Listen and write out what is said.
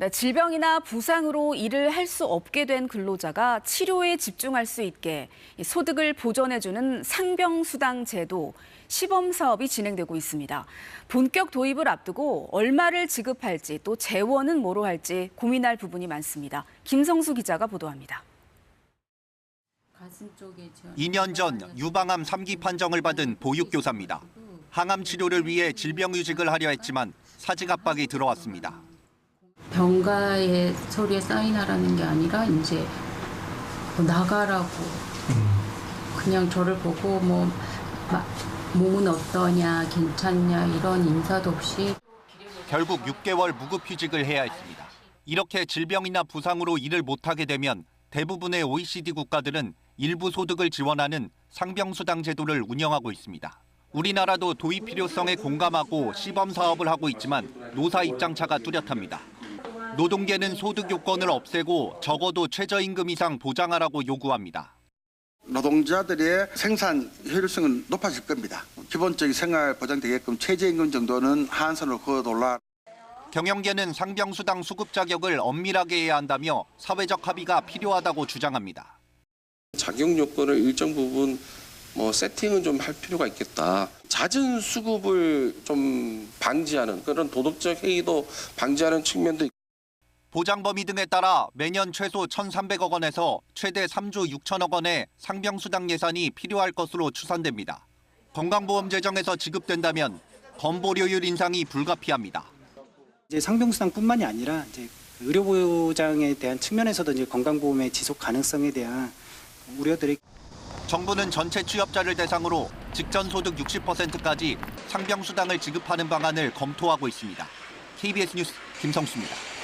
네, 질병이나 부상으로 일을 할 수 없게 된 근로자가 치료에 집중할 수 있게 이 소득을 보전해주는 상병수당 제도 시범 사업이 진행되고 있습니다. 본격 도입을 앞두고 얼마를 지급할지 또 재원은 뭐로 할지 고민할 부분이 많습니다. 김성수 기자가 보도합니다. 가슴 쪽에 지원- 2년 전 유방암 3기 판정을 받은 보육교사입니다. 항암 치료를 위해 질병 휴직을 하려 했지만 사직 압박이 들어왔습니다. 병가에 서류에 사인하라는 게 아니라 이제 뭐 나가라고 그냥 저를 보고 뭐 마- 몸은 어떠냐 괜찮냐 이런 인사도 없이 결국 6개월 무급휴직을 해야 했습니다. 이렇게 질병이나 부상으로 일을 못하게 되면 대부분의 OECD 국가들은 일부 소득을 지원하는 상병수당 제도를 운영하고 있습니다. 우리나라도 도입 필요성에 공감하고 시범 사업을 하고 있지만 노사 입장차가 뚜렷합니다. 노동계는 소득 요건을 없애고 적어도 최저임금 이상 보장하라고 요구합니다. 노동자들의 생산 효율성은 높아질 겁니다. 기본적인 생활 보장되게끔 최저임금 정도는 한선을 그어둘라. 경영계는 상병수당 수급 자격을 엄밀하게 해야 한다며 사회적 합의가 필요하다고 주장합니다. 자격 요건을 일정 부분 뭐 세팅은 좀 할 필요가 있겠다. 잦은 수급을 좀 방지하는 그런 도덕적 해이도 방지하는 측면도 있 보장 범위 등에 따라 매년 최소 1,300억 원에서 최대 3조 6천억 원의 상병수당 예산이 필요할 것으로 추산됩니다. 건강보험 재정에서 지급된다면 건보료율 인상이 불가피합니다. 이제 상병수당뿐만이 아니라 이제 의료 보장에 대한 측면에서도 이제 건강보험의 지속 가능성에 대한 우려들이 정부는 전체 취업자를 대상으로 직전 소득 60%까지 상병수당을 지급하는 방안을 검토하고 있습니다. KBS 뉴스 김성수입니다.